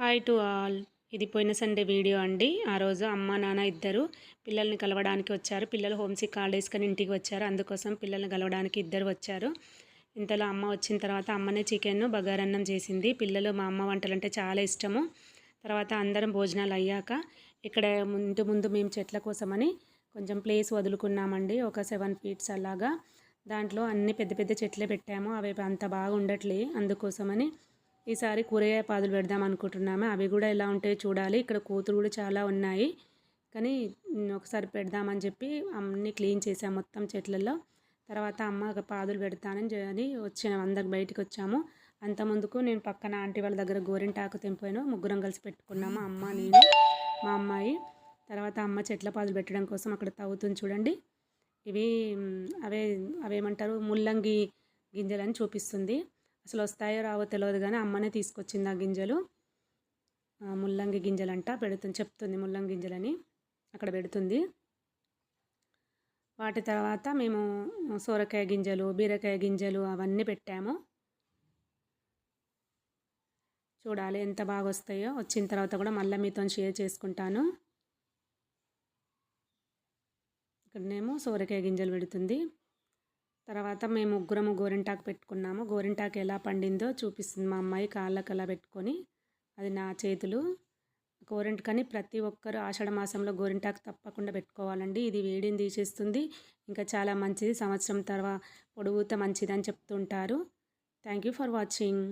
Hi to all. ఇది పోయిన Sunday video అండి. ఆ రోజు అమ్మ నాన్న ఇద్దరు పిల్లల్ని కలవడానికి వచ్చారు. పిల్లలు హోమ్సిక్ హాలిడేస్ కానీ ఇంటికి వచ్చారు. అందుకోసం పిల్లల్ని కలవడానికి ఇద్దరు వచ్చారు. ఇంతలో అమ్మ వచ్చిన తర్వాత అమ్మనే చికెన్ బగారన్నం చేసింది. పిల్లలు మా అమ్మ వంటలు అంటే చాలా ఇష్టము. తర్వాత అందరం భోజనాలు అయ్యాక ఇక్కడ ఇంటి ముందు మేము చెట్ల కోసమని కొంచెం ప్లేస్ వదులుకున్నామండి. ఒక సెవెన్ ఫీట్స్ అలాగా. దాంట్లో అన్ని పెద్ద పెద్ద చెట్లే పెట్టాము. అవి అంత బాగా ఉండట్లే అందుకోసమని ఈసారి కూరగాయ పాదులు పెడదాం అనుకుంటున్నాము. అవి కూడా ఎలా ఉంటాయో చూడాలి. ఇక్కడ కూతురు కూడా చాలా ఉన్నాయి. కానీ ఒకసారి పెడదామని చెప్పి అన్ని క్లీన్ చేసాం మొత్తం చెట్లలో. తర్వాత అమ్మ ఒక పాదులు పెడతానని అని వచ్చిన అందరికి బయటకు వచ్చాము. అంత ముందుకు నేను పక్కన ఆంటీ వాళ్ళ దగ్గర గోరింటాకు తెంపాను. ముగ్గురం కలిసి పెట్టుకున్నాము. అమ్మ నేను మా అమ్మాయి. తర్వాత అమ్మ చెట్ల పాదులు పెట్టడం కోసం అక్కడ తవ్వుతుంది చూడండి. ఇవి అవే అవేమంటారు? ముల్లంగి గింజలని చూపిస్తుంది. అసలు వస్తాయో రావో తెలియదు కానీ అమ్మనే తీసుకొచ్చింది ఆ గింజలు. ముల్లంగి గింజలంట పెడుతుంది చెప్తుంది ముల్లంగి గింజలని. అక్కడ పెడుతుంది. వాటి తర్వాత మేము సోరకాయ గింజలు బీరకాయ గింజలు అవన్నీ పెట్టాము. చూడాలి ఎంత బాగా వస్తాయో వచ్చిన తర్వాత కూడా మళ్ళీ మీతో షేర్ చేసుకుంటాను. ఇక్కడనేమో సోరకాయ గింజలు పెడుతుంది. తర్వాత మేము ముగ్గురము గోరింటాకు పెట్టుకున్నాము. గోరింటాకు ఎలా పండిందో చూపిస్తుంది మా అమ్మాయి కాళ్ళకు అలా పెట్టుకొని. అది నా చేతులు. గోరింట కానీ ప్రతి ఒక్కరు ఆషాఢ మాసంలో గోరింటాకు తప్పకుండా పెట్టుకోవాలండి. ఇది వేడిని తీసేస్తుంది. ఇంకా చాలా మంచిది. సంవత్సరం తర్వాత పొడుగుత మంచిది అని చెప్తుంటారు. Thank you for watching